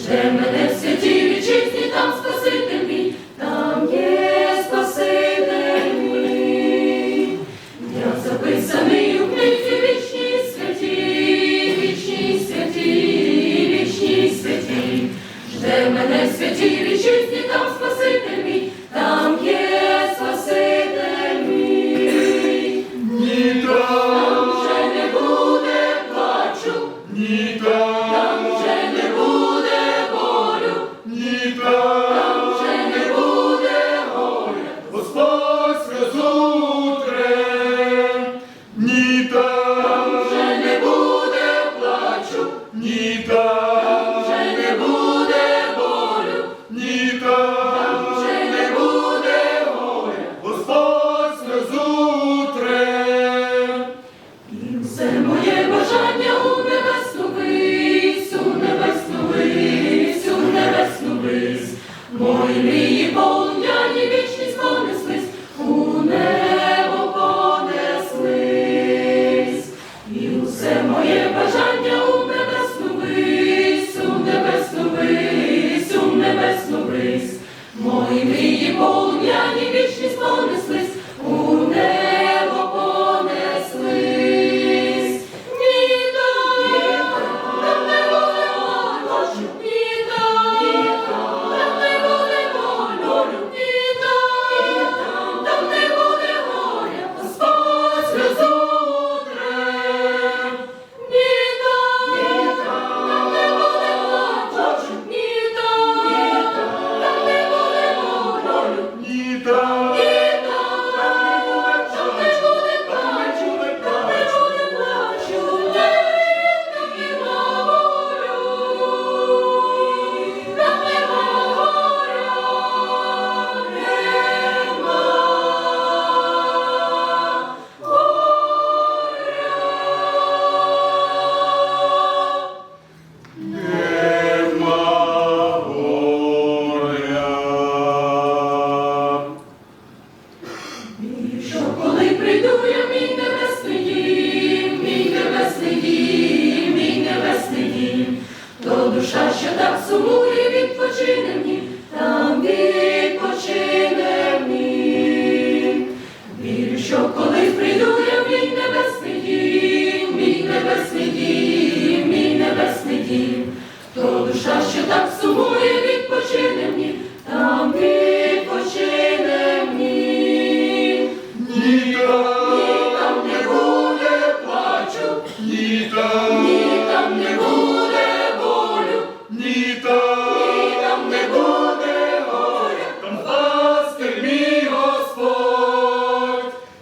Ще мене Ні там вже не буде плачу, ні там.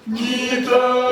Ні, там.